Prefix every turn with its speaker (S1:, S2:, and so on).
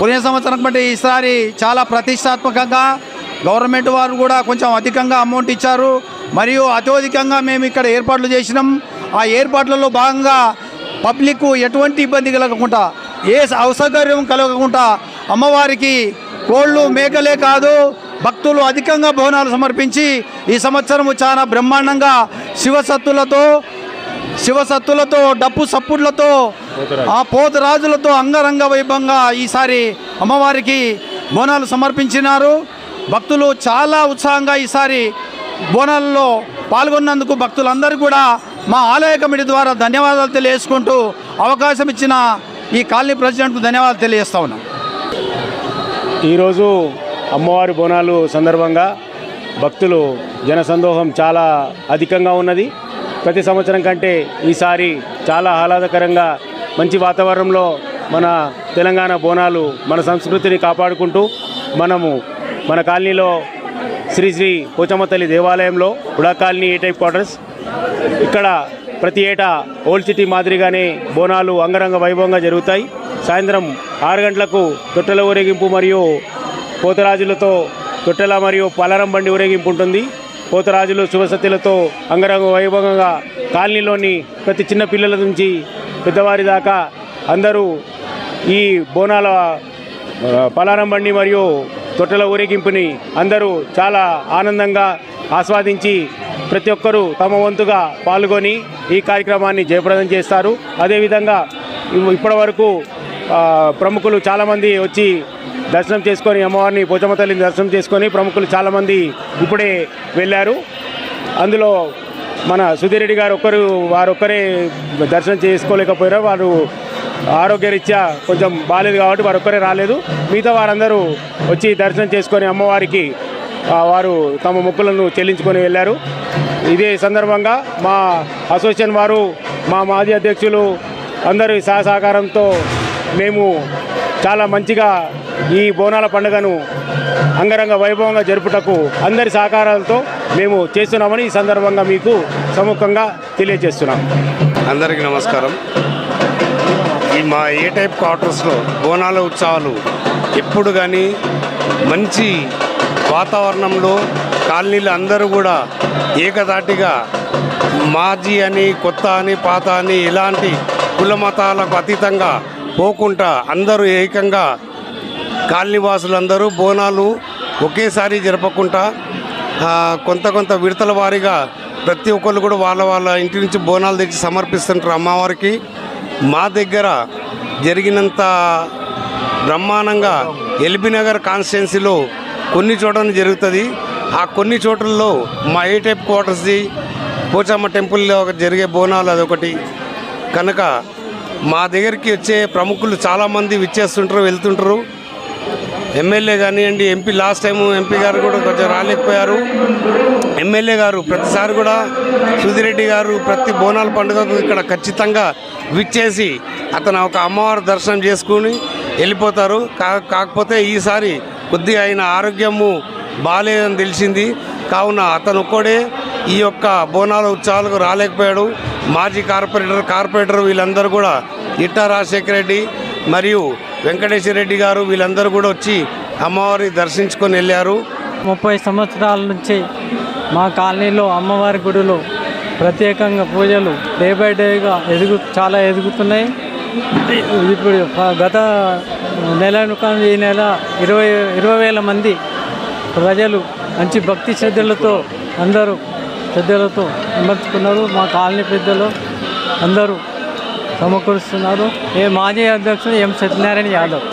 S1: పోయిన సంవత్సరం కంటే ఈసారి చాలా ప్రతిష్టాత్మకంగా గవర్నమెంట్ వారు కూడా కొంచెం అధికంగా అమౌంట్ ఇచ్చారు. మరియు అత్యధికంగా మేము ఇక్కడ ఏర్పాట్లు చేసినాం. ఆ ఏర్పాట్లలో భాగంగా పబ్లిక్ ఎటువంటి ఇబ్బంది కలగకుండా ఏ అసౌకర్యం కలగకుండా అమ్మవారికి కోళ్ళు మేకలే కాదు భక్తులు అధికంగా బోనాలు సమర్పించి ఈ సంవత్సరము చాలా బ్రహ్మాండంగా శివసత్తులతో శివసత్తులతో డప్పు సప్పుడ్లతో ఆ పోతురాజులతో అంగరంగ వైభవంగా ఈసారి అమ్మవారికి బోనాలు సమర్పించినారు. భక్తులు చాలా ఉత్సాహంగా ఈసారి బోనాలలో పాల్గొన్నందుకు భక్తులందరూ కూడా మా ఆలయ కమిటీ ద్వారా ధన్యవాదాలు తెలియజేసుకుంటూ అవకాశం ఇచ్చిన ఈ కాలనీ ప్రెసిడెంట్కు ధన్యవాదాలు తెలియజేస్తా ఉన్నాం.
S2: ఈరోజు అమ్మవారి బోనాలు సందర్భంగా భక్తులు జనసందోహం చాలా అధికంగా ఉన్నది. ప్రతి సంవత్సరం కంటే ఈసారి చాలా ఆహ్లాదకరంగా మంచి వాతావరణంలో మన తెలంగాణ బోనాలు మన సంస్కృతిని కాపాడుకుంటూ మనము మన కాలనీలో శ్రీ శ్రీ పోచమ్మ తల్లి దేవాలయంలో UDA colony A type quarters ఇక్కడ ప్రతి ఏటా ఓల్డ్ సిటీ మాదిరిగానే బోనాలు అంగరంగ వైభవంగా జరుగుతాయి. సాయంత్రం ఆరు గంటలకు తొట్టెల ఊరేగింపు మరియు పోతరాజులతో తొట్టెల మరియు పలారం బండి ఊరేగింపు ఉంటుంది. పోతరాజులు శుభసత్యులతో అంగరంగ వైభవంగా కాలనీలోని ప్రతి చిన్న పిల్లల నుంచి పెద్దవారి దాకా అందరూ ఈ బోనాల పలారం బండి మరియు తొట్టెల ఊరేగింపుని అందరూ చాలా ఆనందంగా ఆస్వాదించి ప్రతి ఒక్కరూ తమ వంతుగా పాల్గొని ఈ కార్యక్రమాన్ని జయప్రదం చేస్తారు. అదేవిధంగా ఇప్పటి వరకు ప్రముఖులు చాలామంది వచ్చి దర్శనం చేసుకొని అమ్మవారిని పోచమ్మ తల్లిని దర్శనం చేసుకొని ప్రముఖులు చాలామంది ఇప్పుడే వెళ్ళారు. అందులో మన సుధీరెడ్డి గారు ఒక్కరు వారొక్కరే దర్శనం చేసుకోలేకపోయారు. వారు ఆరోగ్యరీత్యా కొంచెం బాగాలేదు కాబట్టి వారు ఒక్కరే రాలేదు. మిగతా వారందరూ వచ్చి దర్శనం చేసుకొని అమ్మవారికి వారు తమ మొక్కులను చెల్లించుకొని వెళ్ళారు. ఇదే సందర్భంగా మా అసోసియేషన్ వారు మా మాజీ అధ్యక్షులు అందరి సహసహకారంతో మేము చాలా మంచిగా ఈ బోనాల పండుగను అంగరంగ వైభవంగా జరుపుటకు అందరి సహకారాలతో మేము చేస్తున్నామని ఈ సందర్భంగా మీకు సముఖంగా తెలియజేస్తున్నాం.
S3: అందరికీ నమస్కారం. ఈ మా ఏ టైప్ క్వార్టర్స్లో బోనాల ఉత్సవాలు ఎప్పుడు కానీ మంచి వాతావరణంలో కాలనీలు అందరూ కూడా ఏకదాటిగా మాజీ అని కొత్త అని పాత అని ఇలాంటి కుల మతాలకు అతీతంగా పోకుండా అందరూ ఏకంగా కాలనీవాసులందరూ బోనాలు ఒకేసారి జరపకుండా కొంత కొంత విడతల వారీగా ప్రతి ఒక్కరు కూడా వాళ్ళ వాళ్ళ ఇంటి నుంచి బోనాలు తెచ్చి సమర్పిస్తుంటారు అమ్మవారికి. మా దగ్గర జరిగినంత బ్రహ్మాండంగా ఎల్బీ నగర్ కాన్స్టిట్యున్సీలో కొన్ని చోట్ల జరుగుతుంది. ఆ కొన్ని చోట్లలో మా ఏ టైప్ క్వార్టర్స్ది పోచమ్మ టెంపుల్లో జరిగే బోనాలు అదొకటి. కనుక మా దగ్గరికి వచ్చే ప్రముఖులు చాలామంది విచ్చేస్తుంటారు వెళ్తుంటారు. ఎమ్మెల్యే కానివ్వండి ఎంపీ లాస్ట్ టైము ఎంపీ గారు కూడా కొంచెం రాలేకపోయారు. ఎమ్మెల్యే గారు ప్రతిసారి కూడా సుధిరెడ్డి గారు ప్రతి బోనాల పండుగకు ఇక్కడ ఖచ్చితంగా విచ్చేసి అతను ఒక అమ్మవారి దర్శనం చేసుకుని వెళ్ళిపోతారు. కా కాకపోతే ఈసారి కొద్దిగా ఆయన ఆరోగ్యము బాగాలేదని తెలిసింది. కావున అతను ఒక్కడే ఈ యొక్క బోనాల ఉత్సవాలకు రాలేకపోయాడు. మాజీ కార్పొరేటర్ కార్పొరేటర్ వీళ్ళందరూ కూడా ఇట్టా రాజశేఖర రెడ్డి మరియు వెంకటేశ్వర రెడ్డి గారు వీళ్ళందరూ కూడా వచ్చి అమ్మవారిని దర్శించుకొని వెళ్ళారు.
S4: ముప్పై సంవత్సరాల నుంచి మా కాలనీలో అమ్మవారి గుడిలో ప్రత్యేకంగా పూజలు డే బై డేగా ఎదుగు చాలా ఎదుగుతున్నాయి. ఇప్పుడు గత నెల కానీ ఈ నెల ఇరవై ఇరవై వేల మంది ప్రజలు మంచి భక్తి శ్రద్ధలతో అందరూ శ్రద్ధలతో విమర్చుకున్నారు మా కాలనీ పెద్దలు అందరూ సమకూరుస్తున్నారు. ఏ మాజీ అధ్యక్షుడు ఎం సత్యనారాయణ యాదవ్.